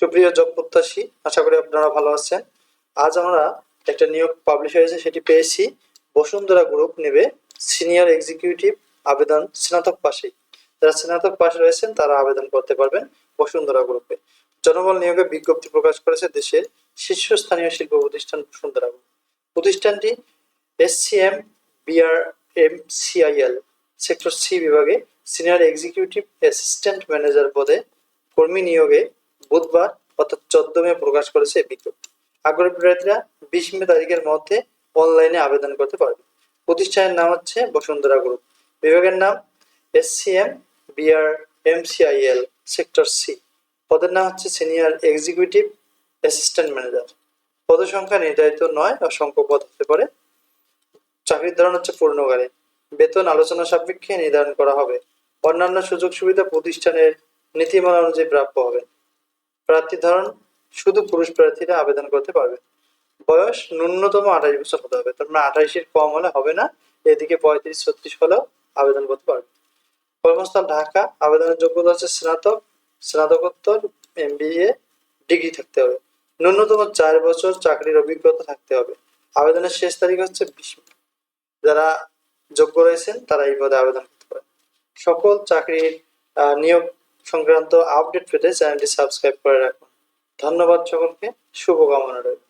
সুপ্রিয় জব প্রত্যাশী আশা করি আপনারা ভালো আছেন। আজ আমরা একটা নিয়োগ পাবলিশ হয়েছে, সেটি পেয়েছি। বসুন্ধরা গ্রুপ নেবে সিনিয়র এক্সিকিউটিভ আবেদন স্নাতক পাশে। যারা স্নাতক পাশে রয়েছেন, তারা আবেদন করতে পারবেন বসুন্ধরা গ্রুপে জনবল নিয়োগে বিজ্ঞপ্তি প্রকাশ করেছে দেশের শীর্ষস্থানীয় শিল্প প্রতিষ্ঠান বসুন্ধরা গ্রুপ প্রতিষ্ঠানটি S C M SCM, BRM, CIL, sector C বিভাগে সিনিয়র এক্সিকিউটিভ অ্যাসিস্ট্যান্ট ম্যানেজার পদে কর্মী নিয়োগে বুধবার অর্থাৎ চোদ্দ মে প্রকাশ করেছে বিজ্ঞপ্তি। আগ্রহী প্রার্থীরা বিশ মে তারিখের মধ্যে অনলাইনে আবেদন করতে পারবে প্রতিষ্ঠানের নাম হচ্ছে বসুন্ধরা গ্রুপ বিভাগের নাম SCM BR MCIL sector C পদের নাম হচ্ছে সিনিয়র এক্সিকিউটিভ অ্যাসিস্ট্যান্ট ম্যানেজার পদসংখ্যা নির্ধারিত নয়, অসংখ্য পদ হতে পারে। চাকরির ধরন হচ্ছে পূর্ণকালী। বেতন আলোচনা সাপেক্ষে নির্ধারণ করা হবে। অন্যান্য সুযোগ সুবিধা প্রতিষ্ঠানের নীতিমালা অনুযায়ী প্রাপ্য হবে। প্রার্থীর ধরন শুধু পুরুষ প্রার্থীরা আবেদন করতে পারবে। বয়স ন্যূনতম আঠাশ বছর হতে হবে। তার মানে আঠাশের কম হলে হবে না। এদিকে পঁয়ত্রিশ, ছত্রিশ হলেও আবেদন করতে পারবে। কর্মস্থল ঢাকা। আবেদনের যোগ্যতা হচ্ছে স্নাতক, স্নাতকোত্তর এম ডিগ্রি থাকতে হবে। ন্যূনতম চার বছর চাকরির অভিজ্ঞতা থাকতে হবে। আবেদনের শেষ তারিখ হচ্ছে বিশ যারা যোগ্য রয়েছেন তারা এই পদে আবেদন করতে পারে সকল চাকরির নিয়োগ সংক্রান্ত আপডেট পেতে চ্যানেলটি সাবস্ক্রাইব করে রাখুন। ধন্যবাদ সকলকে শুভকামনা রইল।